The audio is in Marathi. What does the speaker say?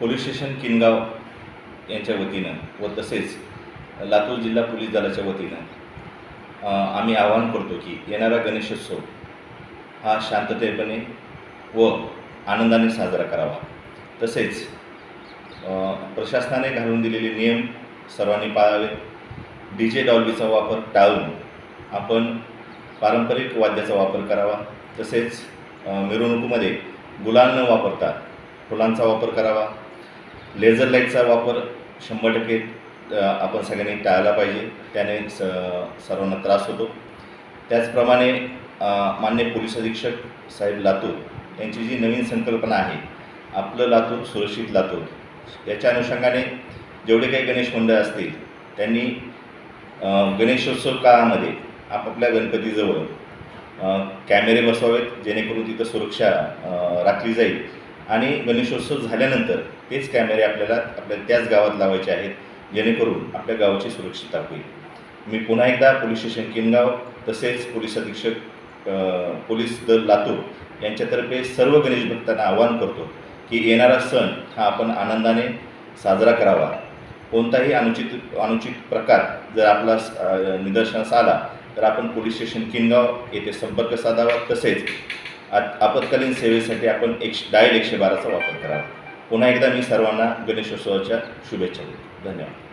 पोलीस स्टेशन किनगाव यांच्या वतीनं व तसेच लातूर जिल्हा पोलीस दलाच्या वतीनं आम्ही आवाहन करतो की येणारा गणेशोत्सव हा शांततेपणे व आनंदाने साजरा करावा. तसेच प्रशासनाने घालून दिलेले नियम सर्वांनी पाळावेत डी जे डॉल्बीचा वापर टाळून आपण पारंपरिक वाद्याचा वापर करावा. तसेच मिरवणुकीमध्ये गुलाल न वापरता फुलांचा वापर करावा. लेझर लाईटचा वापर शंभर टक्के आपण सगळ्यांनी टाळला पाहिजे. त्याने स सर्वांना त्रास होतो. त्याचप्रमाणे मान्य पोलीस अधीक्षक साहेब लातूर यांची जी नवीन संकल्पना आहे आपलं लातूर सुरक्षित लातूर याच्या अनुषंगाने जेवढे काही गणेश मंडळ असतील त्यांनी गणेशोत्सव काळामध्ये आपापल्या गणपतीजवळ कॅमेरे बसवावेत जेणेकरून तिथं सुरक्षा राखली जाईल. आणि गणेशोत्सव झाल्यानंतर तेच कॅमेरे आपल्याला आपल्या त्याच गावात लावायचे आहेत जेणेकरून आपल्या गावाची सुरक्षितता होईल. मी पुन्हा एकदा पोलीस स्टेशन किनगाव तसेच पोलीस अधीक्षक पोलीस दल लातूर यांच्यातर्फे सर्व गणेश भक्तांना आवाहन करतो की येणारा सण हा आपण आनंदाने साजरा करावा. कोणताही अनुचित अनुचित प्रकार जर आपला निदर्शनास आला तर आपण पोलीस स्टेशन किनगाव येथे संपर्क साधावा. तसेच आत आपत्कालीन सेवेसाठी आपण एकशे डायल एकशे बाराचा वापर करावा. पुन्हा एकदा मी सर्वांना गणेशोत्सवाच्या शुभेच्छा देतो. धन्यवाद.